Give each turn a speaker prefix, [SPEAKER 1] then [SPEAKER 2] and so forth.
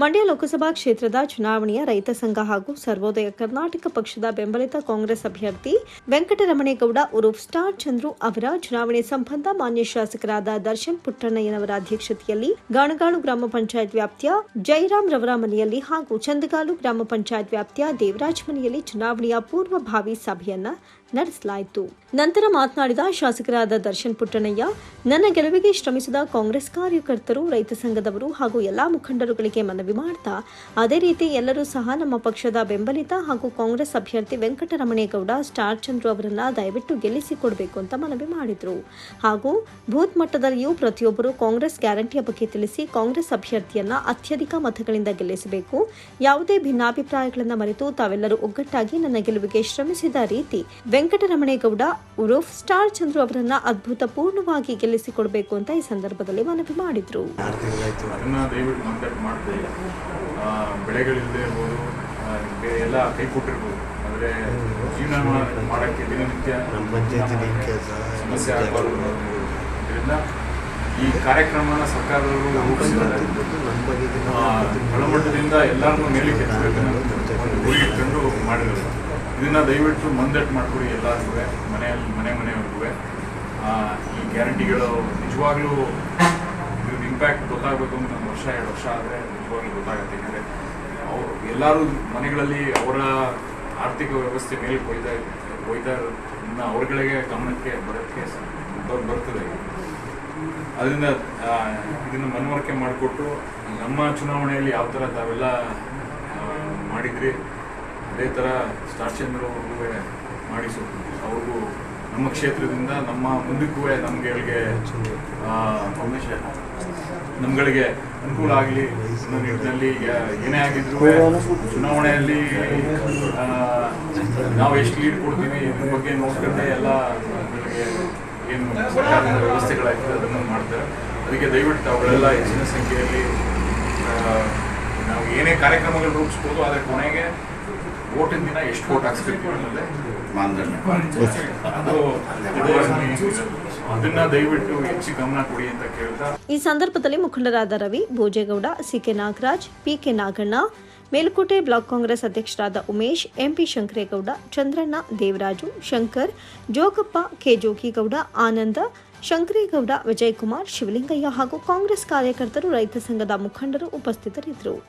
[SPEAKER 1] ಮಂಡ್ಯ ಲೋಕಸಭಾ ಕ್ಷೇತ್ರದ ಚುನಾವಣೆಯ ರೈತ ಸಂಘ ಹಾಗೂ ಸರ್ವೋದಯ ಕರ್ನಾಟಕ ಪಕ್ಷದ ಬೆಂಬಲಿತ ಕಾಂಗ್ರೆಸ್ ಅಭ್ಯರ್ಥಿ ವೆಂಕಟರಮಣೇಗೌಡ ಉರುಫ್ ಸ್ಟಾರ್ ಚಂದ್ರು ಅವರ ಚುನಾವಣೆ ಸಂಬಂಧ ಮಾನ್ಯ ಶಾಸಕರಾದ ದರ್ಶನ್ ಪುಟ್ಟಣ್ಣಯ್ಯನವರ ಅಧ್ಯಕ್ಷತೆಯಲ್ಲಿ ಗಾಣಗಾಳು ಗ್ರಾಮ ಪಂಚಾಯತ್ ವ್ಯಾಪ್ತಿಯ ಜೈರಾಮ್ ರವರ ಮನೆಯಲ್ಲಿ ಹಾಗೂ ಚಂದಗಾಲು ಗ್ರಾಮ ಪಂಚಾಯತ್ ವ್ಯಾಪ್ತಿಯ ದೇವರಾಜ್ ಮನೆಯಲ್ಲಿ ಚುನಾವಣೆಯ ಪೂರ್ವಭಾವಿ ಸಭೆಯನ್ನ ನಡೆಸಲಾಯಿತು. ನಂತರ ಮಾತನಾಡಿದ ಶಾಸಕರಾದ ದರ್ಶನ್ ಪುಟ್ಟಣ್ಣಯ್ಯ, ನನ್ನ ಗೆಲುವಿಗೆ ಶ್ರಮಿಸಿದ ಕಾಂಗ್ರೆಸ್ ಕಾರ್ಯಕರ್ತರು, ರೈತ ಸಂಘದವರು ಹಾಗೂ ಎಲ್ಲಾ ಮುಖಂಡರುಗಳಿಗೆ ಮನವಿ ಮಾಡ್ತಾ, ಅದೇ ರೀತಿ ಎಲ್ಲರೂ ಸಹ ನಮ್ಮ ಪಕ್ಷದ ಬೆಂಬಲಿತ ಹಾಗೂ ಕಾಂಗ್ರೆಸ್ ಅಭ್ಯರ್ಥಿ ವೆಂಕಟರಮಣೇಗೌಡ, ಸ್ಟಾರ್ ಚಂದ್ರು ಅವರನ್ನ ದಯವಿಟ್ಟು ಗೆಲ್ಲಿಸಿಕೊಡಬೇಕು ಅಂತ ಮನವಿ ಮಾಡಿದರು. ಹಾಗೂ ಬೂತ್ ಮಟ್ಟದಲ್ಲಿಯೂ ಪ್ರತಿಯೊಬ್ಬರು ಕಾಂಗ್ರೆಸ್ ಗ್ಯಾರಂಟಿಯ ಬಗ್ಗೆ ತಿಳಿಸಿ ಕಾಂಗ್ರೆಸ್ ಅಭ್ಯರ್ಥಿಯನ್ನ ಅತ್ಯಧಿಕ ಮತಗಳಿಂದ ಗೆಲ್ಲಿಸಬೇಕು. ಯಾವುದೇ ಭಿನ್ನಾಭಿಪ್ರಾಯಗಳನ್ನು ಮರೆತು ತಾವೆಲ್ಲರೂ ಒಗ್ಗಟ್ಟಾಗಿ ನನ್ನ ಗೆಲುವಿಗೆ ಶ್ರಮಿಸಿದ ರೀತಿ ವೆಂಕಟರಮಣೇಗೌಡ, ಉರುಫ್, ಸ್ಟಾರ್ ಚಂದ್ರು ಅವರನ್ನ ಅದ್ಭುತಪೂರ್ಣವಾಗಿ ಗೆಲ್ಲಿಸಿಕೊಡಬೇಕು ಅಂತ ಈ ಸಂದರ್ಭದಲ್ಲಿ ಮನವಿ ಮಾಡಿದ್ರು.
[SPEAKER 2] ಬೆಳೆಗಳಿಲ್ಲದೆ ಇರ್ಬೋದು ಎಲ್ಲ ಕೈ ಕೊಟ್ಟಿರ್ಬೋದು. ಆದರೆ ಜೀವನ ಮಾಡೋಕ್ಕೆ ದಿನನಿತ್ಯ ಸಮಸ್ಯೆ ಆಗಬಾರ್ದು ಇದರಿಂದ ಈ ಕಾರ್ಯಕ್ರಮನ ಸರ್ಕಾರದವರು ರೂಪಿಸಿದ್ದಾರೆ. ಒಳಮಟ್ಟದಿಂದ ಎಲ್ಲರನ್ನೂ ಮೇಲೆ ಇಟ್ಕೊಂಡು ಮಾಡಿರೋದು ಇದನ್ನ ದಯವಿಟ್ಟು ಮಂದಟ್ಟು ಮಾಡಿಕೊಡಿ ಎಲ್ಲರಿಗೂ ಮನೆಯಲ್ಲಿ ಮನೆ ಮನೆಯವ್ರಿಗೂ ಈ ಗ್ಯಾರಂಟಿಗಳು ನಿಜವಾಗ್ಲೂ ಇಂಪ್ಯಾಕ್ಟ್ ಗೊತ್ತಾಗಬೇಕು ಅಂತ ಒಂದು ವರ್ಷ ಎರಡು ವರ್ಷ ಆದರೆ ನಿಜವಾಗ್ಲೂ ಗೊತ್ತಾಗುತ್ತೆ. ಯಾಕಂದರೆ ಅವರು ಎಲ್ಲರೂ ಮನೆಗಳಲ್ಲಿ ಅವರ ಆರ್ಥಿಕ ವ್ಯವಸ್ಥೆ ಮೇಲೆ ಕೊಯ್ತಾ ಕೊಯ್ತಾ ಇನ್ನ ಅವ್ರಗಳಿಗೆ ಗಮನಕ್ಕೆ ಬರೋಕ್ಕೆ ಬರ್- ಬರ್ತದೆ. ಅದರಿಂದ ಇದನ್ನು ಮನವರಿಕೆ ಮಾಡಿಕೊಟ್ಟು ನಮ್ಮ ಚುನಾವಣೆಯಲ್ಲಿ ಯಾವ ಥರ ತಾವೆಲ್ಲ ಮಾಡಿದ್ರಿ ಅದೇ ಥರ ಸ್ಟಾರ್ ಚಂದ್ರ ಅವ್ರಿಗೂ ಮಾಡಿಸು. ಅವ್ರಿಗೂ ನಮ್ಮ ಕ್ಷೇತ್ರದಿಂದ ನಮ್ಮ ಮುಂದಕ್ಕೂ ನಮ್ಗಳಿಗೆ ಆ, ನಮ್ಗಳಿಗೆ ಅನುಕೂಲ ಆಗಲಿ ಅನ್ನೋ ನಿಟ್ಟಿನಲ್ಲಿ ಏನೇ ಆಗಿದ್ರು ಚುನಾವಣೆಯಲ್ಲಿ ನಾವು ಎಷ್ಟು ಲೀಡ್ ಕೊಡ್ತೀವಿ ಇದ್ರ ಬಗ್ಗೆ ನೋಡ್ಕೊಂಡೆ ಎಲ್ಲ ಏನು ಸರ್ಕಾರದ ವ್ಯವಸ್ಥೆಗಳಾಗ್ತದೆ ಅದನ್ನು ಮಾಡ್ತಾರೆ. ಅದಕ್ಕೆ ದಯವಿಟ್ಟು ಅವುಗಳೆಲ್ಲ ಹೆಚ್ಚಿನ ಸಂಖ್ಯೆಯಲ್ಲಿ ನಾವು ಏನೇ ಕಾರ್ಯಕ್ರಮಗಳು ರೂಪಿಸ್ಬೋದು ಆದರೆ ಕೊನೆಗೆ ಓಟಿನ ದಿನ ಎಷ್ಟು ಓಟ್ ಹಾಕ್ಸ್ಬೇಕು ಅನ್ನೋದೇ. ಮಾನದಂಡ. ಅದು
[SPEAKER 1] ಈ ಸಂದರ್ಭದಲ್ಲಿ ಮುಖಂಡರಾದ Ravi Bhojegowda, CK Nagaraj, PK Naganna, Melukote block Congress ಅಧ್ಯಕ್ಷರಾದ ಉಮೇಶ್, ಎಂಪಿ ಶಂಕರೇಗೌಡ, ಚಂದ್ರಣ್ಣ ದೇವರಾಜು, ಶಂಕರ್, ಜೋಗಪ್ಪ ಕೆ ಜೋಗಿಗೌಡ, ಆನಂದ, ಶಂಕರೇಗೌಡ, ವಿಜಯಕುಮಾರ್, ಶಿವಲಿಂಗಯ್ಯ ಹಾಗೂ ಕಾಂಗ್ರೆಸ್ ಕಾರ್ಯಕರ್ತರು, ರೈತ ಸಂಘದ ಮುಖಂಡರು ಉಪಸ್ಥಿತರಿದ್ದರು.